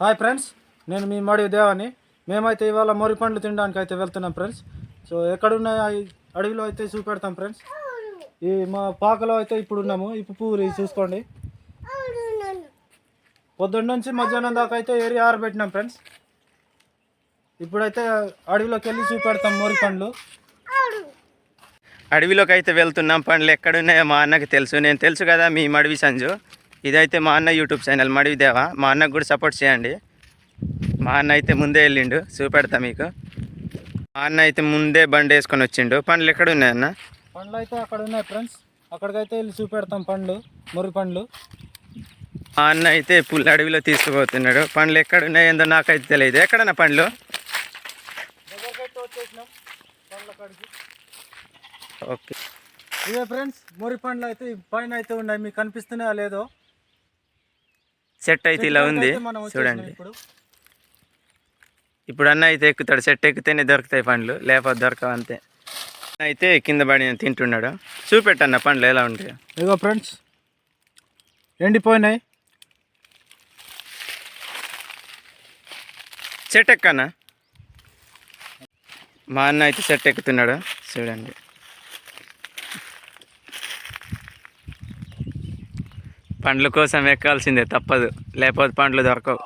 Hi friends నేను మీ మడి దేవాని. మేమైతే ఇవాళ మొరి పండ్లు తినడానికి అయితే వెళ్తున్నాం ఫ్రెండ్స్ సో ఎక్కడున్న అడవిలో అయితే చూపెడతాం ఫ్రెండ్స్ ఈ మా పాకలో అయితే ఇప్పుడు ఉన్నాము. ఇప్పుడు పూరి చూసుకోండి. పొద్దున్న నుంచి మధ్యాహ్నం దాకా అయితే ఏరి ఆరబెట్టినాం ఫ్రెండ్స్ ఇప్పుడైతే అడవిలోకి వెళ్ళి చూపెడతాం మొరి పండ్లు. అడవిలోకి అయితే వెళ్తున్నాం. పండ్లు ఎక్కడున్నాయో మా అన్నకి తెలుసు. నేను తెలుసు కదా మీ మడివి సంజు ఇదైతే మా అన్న యూట్యూబ్ ఛానల్ మడివి దేవా. మా అన్నకు కూడా సపోర్ట్ చేయండి. మా అన్న అయితే ముందే వెళ్ళిండు చూపెడతా మీకు. మా అన్న అయితే ముందే బండి వేసుకొని వచ్చిండు. పండ్లు ఎక్కడున్నాయన్న పండ్లు అయితే అక్కడ ఉన్నాయి ఫ్రెండ్స్ అక్కడికైతే వెళ్ళి చూపెడతాం పండ్లు మొరి పండ్లు. మా అన్న అయితే పుల్ల అడవిలో తీసుకుపోతున్నాడు. పండ్లు ఎక్కడున్నాయో ఏందో నాకైతే తెలియదు. ఎక్కడన్నా పండ్లు? ఓకే. ఇవే ఫ్రెండ్స్ మొరి పండ్లు అయితే పైన అయితే ఉన్నాయి. మీకు కనిపిస్తున్నాయా లేదో? సెట్ అయితే ఇలా ఉంది. చూడండి. ఇప్పుడు. అన్న అయితే ఎక్కుతాడు సెట్ ఎక్కితేనే దొరుకుతాయి పండ్లు లేకపోతే దొరకవు అంతే. అన్న అయితే కింద పడి తింటున్నాడు. చూపెట్టన్న పండ్లు ఎలా ఉంటాయి. ఇగో ఫ్రెండ్స్ ఎండిపోయినాయి. సెట్ ఎక్కనా మా అన్న అయితే సెట్ ఎక్కుతున్నాడు. చూడండి. పండ్ల కోసం ఎక్కాల్సిందే తప్పదు. లేకపోతే పండ్లు దొరకవు.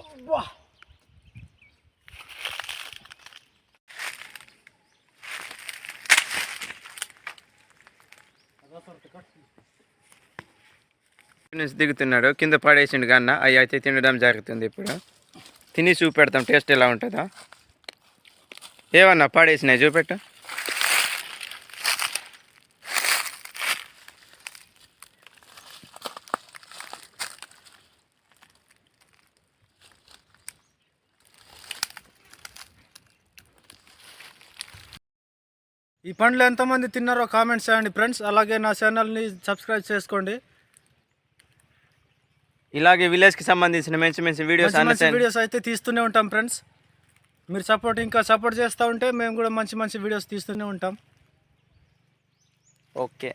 నుంచి దిగుతున్నాడు కింద పడేసిండు కన్నా అవి అయితే తినడం జరుగుతుంది ఇప్పుడు. తిని చూపెడతాం టేస్ట్ ఎలా ఉంటుందో. ఏమన్నా పడేసినాయి చూపెట్టు. ఈ పండ్లు ఎంతమంది తిన్నారో కామెంట్స్ చేయండి ఫ్రెండ్స్. అలాగే నా ఛానల్ని సబ్స్క్రైబ్ చేసుకోండి. ఇలాగే విలేజ్కి సంబంధించిన మంచి మంచి వీడియోస్ మంచి వీడియోస్ అయితే తీస్తూనే ఉంటాం ఫ్రెండ్స్. మీరు సపోర్ట్ ఇంకా సపోర్ట్ చేస్తూ ఉంటే మేము కూడా మంచి మంచి వీడియోస్ తీస్తూనే ఉంటాం. ఓకే